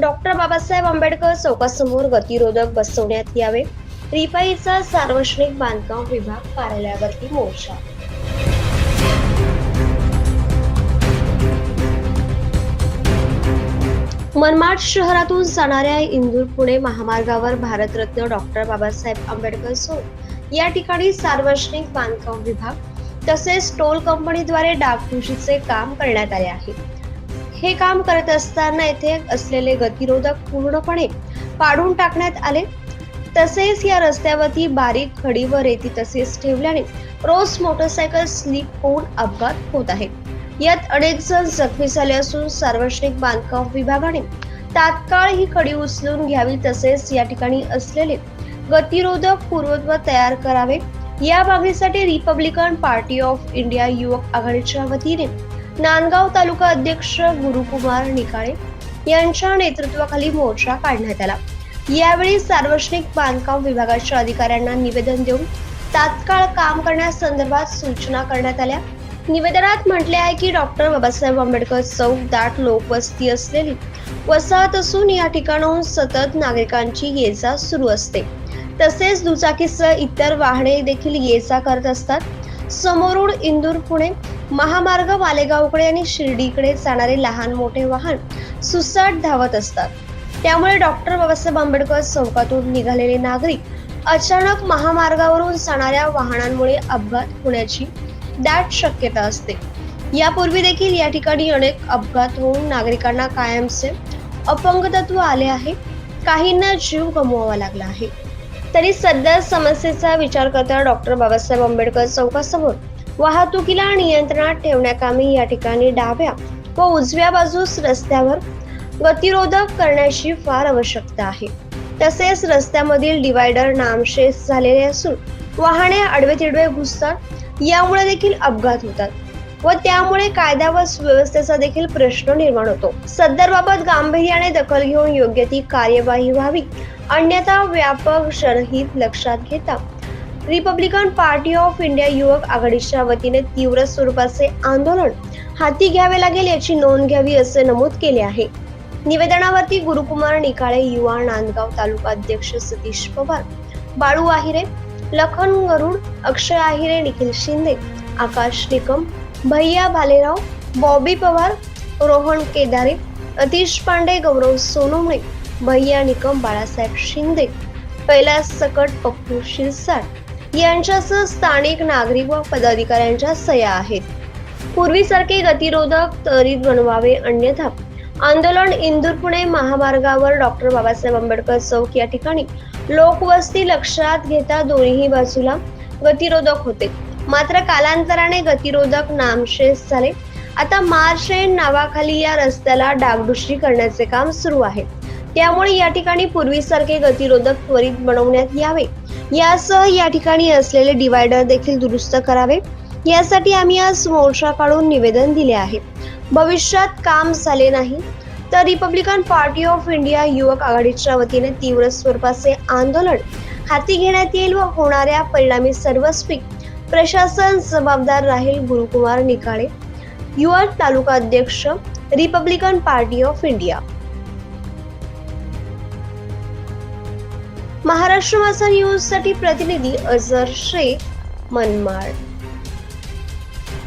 Doctor Babasaheb Ambedkar चौकासमोर गतिरोधक बसवण्यात यावे. रिपाईचा सार्वजनिक बांधकाम विभाग कार्यालयावरती मोर्चा मनमाड शहरातून जाणाऱ्या इंदूर पुणे महामार्गावर भारतरत्न डॉक्टर बाबासाहेब आंबेडकर चौक या ठिकाणी सार्वजनिक बांधकाम विभाग तसेच टोल कंपनीद्वारे डागडुजीचे काम करण्यात आले आहे. हे काम करत असताना येथे असलेले गतिरोधक पूर्णपणे पाडून टाकण्यात आले. तसेच या रस्त्यावरती बारीक खडी व रेती तसेच ठेवल्याने रोज मोटरसायकल स्लिप होऊन अपघात होत आहे. यात अनेक जण जखमी झाले असून सार्वजनिक बांधकाम विभागाने तात्काळ ही खडी उचलून घ्यावी तसेच या ठिकाणी असलेले गतिरोधक पूर्वत्व तयार करावे. या मागणीसाठी रिपब्लिकन पार्टी ऑफ इंडिया युवक आघाडीच्या वतीने नांदगाव तालुका अध्यक्ष गुरुकुमार निकाळे यांच्या नेतृत्वाखाली मोर्चा काढण्यात आला. यावेळी सार्वजनिक बांधकाम विभागाच्या अधिकाऱ्यांना निवेदन देऊन तात्काळ काम करण्यासंदर्भात सूचना करण्यात आल्या. निवेदनात म्हटले आहे की डॉक्टर बाबासाहेब आंबेडकर चौक दाट लोकवस्ती असलेली वसाहत असून या ठिकाणाहून सतत नागरिकांची ये जा सुरू असते. तसेच दुचाकीसह इतर वाहने देखील ये जा करत असतात. समोरून इंदूर पुणे महामार्ग मालेगावकडे आणि शिर्डीकडे जाणारे लहान मोठे वाहन सुसाट धावत असतात. त्यामुळे डॉक्टर बाबासाहेब आंबेडकर चौकातून निघालेले नागरिक अचानक महामार्गावरून जाणाऱ्या वाहनांमुळे अपघात होण्याची दाट शक्यता असते. यापूर्वी देखील या ठिकाणी अनेक अपघात होऊन नागरिकांना कायमचे अपंगतत्व आले आहे. काहींना जीव गमवावा लागला आहे. तरी सध्या समस्येचा विचार करता डॉक्टर बाबासाहेब आंबेडकर चौकासमोर वाहतुकीला नियंत्रणात ठेवण्याकामी या ठिकाणी डाव्या व उजव्या बाजूस रस्त्यावर गतिरोधक करण्याची फार आवश्यकता आहे. तसेच रस्त्यामधील डिवायडर नामशेष झालेले असून वाहने आडवे तिडवे घुसतात यामुळे देखील अपघात होतात. व त्यामुळे कायदा व सुव्यवस्थेचा देखील प्रश्न निर्माण होतो. सदरबाबत गांभीर्याने दखल घेऊन योग्य ती कार्यवाही व्हावी. अन्यथा व्यापक जनहित लक्षात घेता. रिपब्लिकन पार्टी ऑफ इंडिया युवक आघाडीच्या वतीने तीव्र स्वरूपाचे आंदोलन हाती घ्यावे लागेल याची नोंद घ्यावी असे नमूद केले आहे. निवेदनावरती गुरुकुमार निकाळे युवा नांदगाव तालुका अध्यक्ष सतीश पवार बाळू आहिरे लखन गरुड अक्षय आहिरे निखिल शिंदे आकाश निकम भैया भालेराव बॉबी पवार रोहन केदारे अतिश पांडे गौरव सोनवणे भैया निकम बाळासाहेब शिंदे कैलास सकट पप्पू शिरसाट यांच्यासह स्थानिक नागरिक व पदाधिकाऱ्यांच्या सह्या आहेत. पूर्वीसारखे गतिरोधक त्वरित बनवावे अन्यथा आंदोलन इंदूर पुणे महामार्गावर डॉक्टर बाबासाहेब आंबेडकर चौक या ठिकाणी. लोकवस्ती लक्षात घेता दोन्ही बाजूला गतिरोधक होते. मात्र कालांतराने गतिरोधक नामशेष झाले. आता मार्शेन नावाखाली या रस्त्याला डागडुशी करण्याचे काम सुरू आहे. त्यामुळे या ठिकाणी पूर्वीसारखे गतिरोधक त्वरित बनवण्यात यावे. यासह या ठिकाणी असलेले डिवायडर देखील दुरुस्त करावे. यासाठी आम्ही आज मोर्चा काढून निवेदन दिले आहे. भविष्यात काम झाले नाही तर रिपब्लिकन पार्टी ऑफ इंडिया युवक आघाडीच्या वतीने तीव्र स्वरूपाचे आंदोलन हाती घेण्यात येईल व होणाऱ्या परिणामी सर्वस्वी प्रशासन जबाबदार राहील गुरुकुमार निकाळे युवा तालुका अध्यक्ष republican party of India. Maharashtra Majha न्यूजसाठी प्रतिनिधी अझर शेख मनमाड.